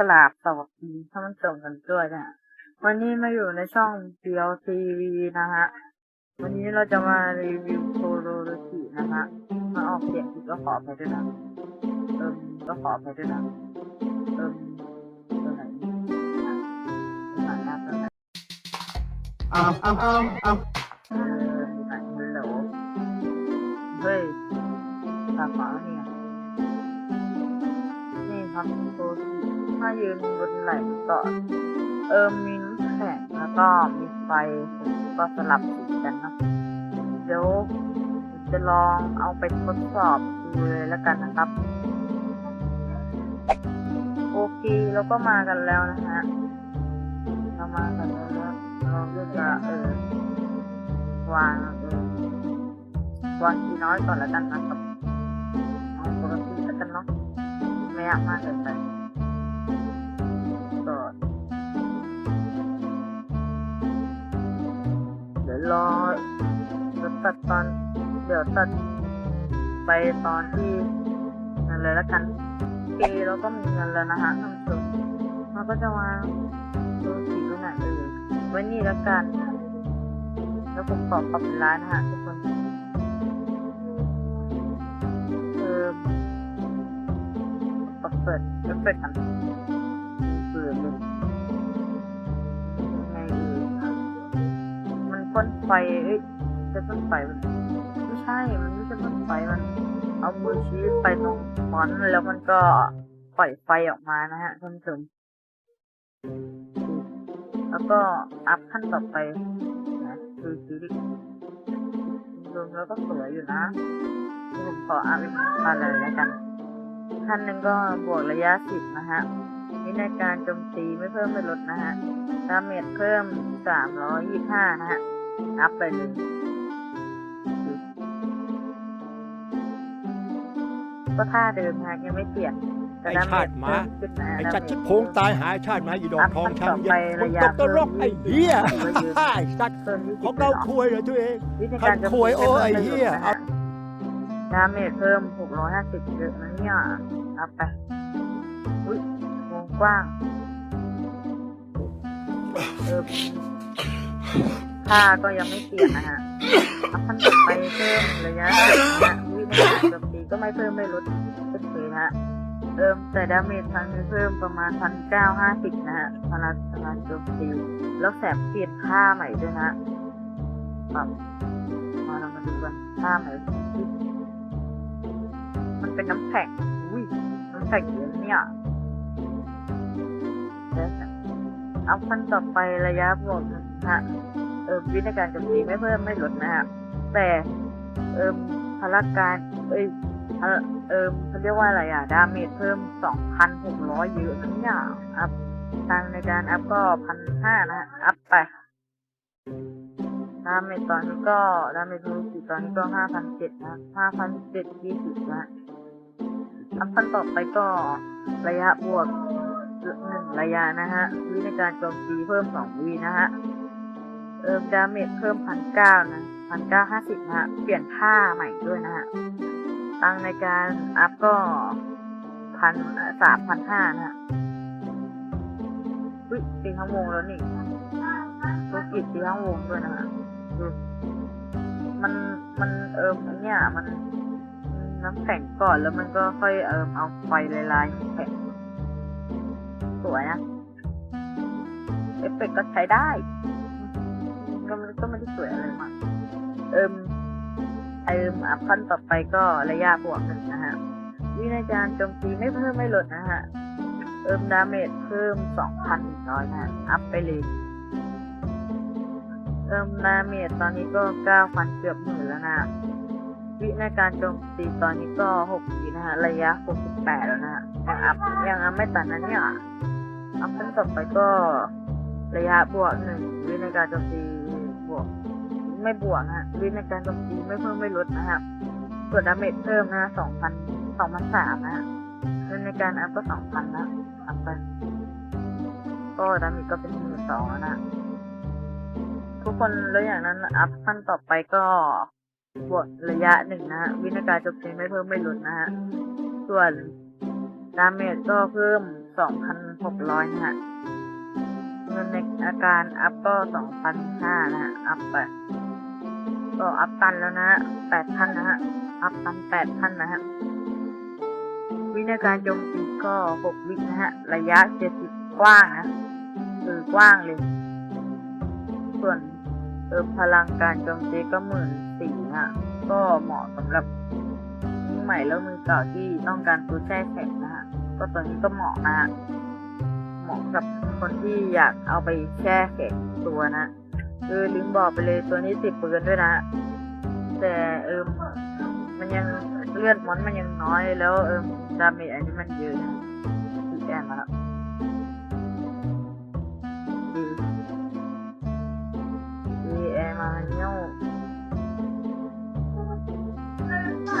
กราบสวัสดีท่านผู้ชมกันด้วยนะฮะวันนี้มาอยู่ในช่อง BLTV นะฮะ วันนี้เราจะมารีวิวโคโรโรชินะฮะ มาออกเสียงผิดก็ขอไปด้วยนะเอิมก็ขอไปด้วยนะเอิมตัวไหนตัวไหนนะตัวไหนเอาเอาเอาเอาเออตัวไหนฮัลโหลเฮ้ยตาขวาเนี่ยนี่ครับโซชิ ถ้ายืนบนไหล่ก่อนเออมีน้ำแข็งแล้วก็มีไฟก็สลับสีกันเนะเดี๋ยวจะลองเอาไปทดสอบดูเลยแล้วกันนะครับ โอเคเราก็มากันแล้วนะฮะเรามากันแล้วแล้วเราก็จะเออวางเออวางทีน้อยก่อนแล้วกันนะครับเอาปกติแล้วกันเนาะไม่ยากมากเกินไป เดี๋ยวรอจะตัดตอนเดี๋ยวตัดไปตอนที่นั่นเลยแล้วกันเคเราก็มีเงินแล้วนะฮะท่านผู้ชมเราก็จะวางดูสีไว้ไหนเอ่ยไว้นี่แล้วกัน แล้วผมขอปรับเป็นร้านฮะทุกคนเออปรับเปิดเอฟเฟกต์กัน ไฟเอ้ยจะพ่นไฟมันไม่ใช่ มันไม่ใช่พ่นไฟมัน เอามือชี้ไปตรงมอนแล้วมันก็ปล่อยไฟออกมานะฮะท่านผู้ชมแล้วก็อัพขั้นต่อไปนะดูสิรวมแล้วก็สวยอยู่นะผมขออัพอีกขั้นเลยแล้วกันขั้นหนึ่งก็บวกระยะสิบนะฮะวินัยการโจมตีไม่เพิ่มไม่ลดนะฮะดาเมจเพิ่มสามร้อยยี่ห้านะฮะ อัพไปเลยก็ท่าเดิมฮะยังไม่เปลี่ยนแต่ไอ้ดาเมชาจติหมาเพิ่มขึ้นนะฮะไอ้ดาจัดเมชิจดโพงตายหายชาติมาอีดอกทองช้างเย็นอัมึพงขั้นต่อไประยะตกตระรกไอ้เหี้ยเพิ่มขึ้นไอ้สัตว์เพิ่มยี่ขสิองบเราหรอคุยเหรอตัวเองวิธีการโจมขวยตีโอ้ไม่ไอ้เพิ่มเหี้ยไม่ลดนะฮะดาเมจเพิ่มหกร้อยห้าสิบเยอะนะเนี่ยอัพไป อุ้ยวงกว้างเออ ค่าก็ยังไม่เปลี่ยนนะฮะอัพขั้นต่อไปเพิ่มระยะสิบนะฮะวินาทีโจมตีก็ไม่เพิ่มไม่ลดเฉยฮะเอิมแต่ดาเมจครั้งนี้เพิ่มประมาณพันเก้าห้าสิบนะฮะพลังพลังโจมตีแล้วแสบเปลี่ยนค่าใหม่ด้วยนะฮะปรับมาเรามาดูกันค่าใหม่มันเป็นน้ำแข็งอุ้ยน้ำแข็งเยอะเนี่ยเอาขั้นต่อไประยะบวกนะฮะ วิธีการโจมตีไม่เพิ่มไม่ลดนะฮะแต่เอิมพลังการเอ้ยเอิมเขาเรียกว่าอะไรอะดาเมจเพิ่มสองพันหกร้อยเยอะนะเนี่ยอัพทางในการอัพก็พันห้านะฮะอัพไปดาเมจตอนนี้ก็ดาเมจรู้สึกตอนนี้ก็ห้าพันเจ็ดนะห้าพันเจ็ดยี่สิบนะอัพขั้นต่อไปก็ระยะบวกหนึ่งระยะนะฮะวิในการโจมตีเพิ่มสองวีนะฮะ เอิมดาเมจเพิ่มพันเก้านะพันเก้าห้าสิบนะฮะ เปลี่ยนท่าใหม่ด้วยนะฮะ ตังในการอัพก็พันสามพันห้านะฮะอุ้ยตีทั้งวงแล้วนี่ธุรกิจตีทั้งวงด้วยนะฮะมันมันเอิมไอเนี่ยมันน้ำแข็งก่อนแล้วมันก็ค่อยเอิมเอาไฟลายๆแข็งสวยนะ เอฟเฟกต์ก็ใช้ได้ ก็มันก็ไม่ได้สวยอะไรมากเอิมเอิมอัพขั้นต่อไปก็ระยะบวกหนึ่งนะฮะวินาการโจมตีไม่เพิ่มไม่ลดนะฮะเอิมดาเมจเพิ่มสองพันหนึ่งร้อยนะอัพไปเลยเอิมดาเมจตอนนี้ก็เก้าพันเกือบหมื่นแล้วนะวินาการโจมตีตอนนี้ก็หกปีนะฮะระยะหกสิบแปดแล้วนะฮะยังอัพยังอัพไม่ตัดนะเนี่ยอัพขั้นต่อไปก็ระยะบวกหนึ่งวิในการโจมตี ไม่บวกนะฮะวิในการโจมตีไม่เพิ่มไม่ลดนะฮะส่วนดาเมจเพิ่มนะสองพันสองพันสามนะฮะวิในการอัพก็สองพันนะอัพไปก็ดาเมจก็เป็นหมื่นสองนะทุกคนแล้วอย่างนั้นอัพขั้นต่อไปก็บวกระยะหนึ่งนะฮะวิในการจมตีไม่เพิ่มไม่ลดนะฮะส่วนดาเมจก็เพิ่มสองพันหกร้อยนะฮะเงินในอาการอัพก็สองพันห้านะฮะอัพไป ก็อัพตันแล้วนะฮะแปดพันนะฮะ อัพตันแปดพันนะฮะ วินาการโจมตีก็หกวินะฮะ ระยะเจ็ดสิบกว้างนะคือกว้างเลย ส่วนเออพลังการโจมตีก็หมื่นสี่ฮะ ก็เหมาะสำหรับมือใหม่แล้วมือเก่าที่ต้องการตัวแช่แข็งนะฮะ ก็ตัวนี้ก็เหมาะนะฮะ เหมาะกับคนที่อยากเอาไปแช่แข็งตัวนะ เออลืมบอกไปเลยตัวนี้ติดปืนด้วยนะ แต่เออมันยังเลือดมอนมันยังน้อยแล้วเออดาเมจอันนี้มันเยอะนะดีแอนมแล้วดีแอมาเนี้ย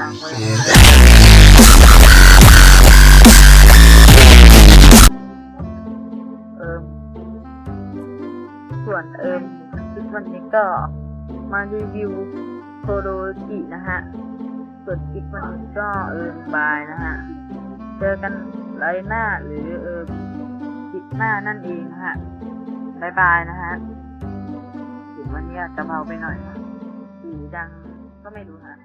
อะไว้เออส่วนเอิม วันนี้ก็มารีวิวโคโรจินะฮะส่วนคลิปวันนี้ก็เอิมบายนะฮะ เจอกันไลฟ์หน้าหรือเอิมคลิปหน้านั่นเองนะฮะบายบายนะฮะถึงวันนี้จะเบาไปหน่อยนะสีดังก็ไม่รู้ฮะ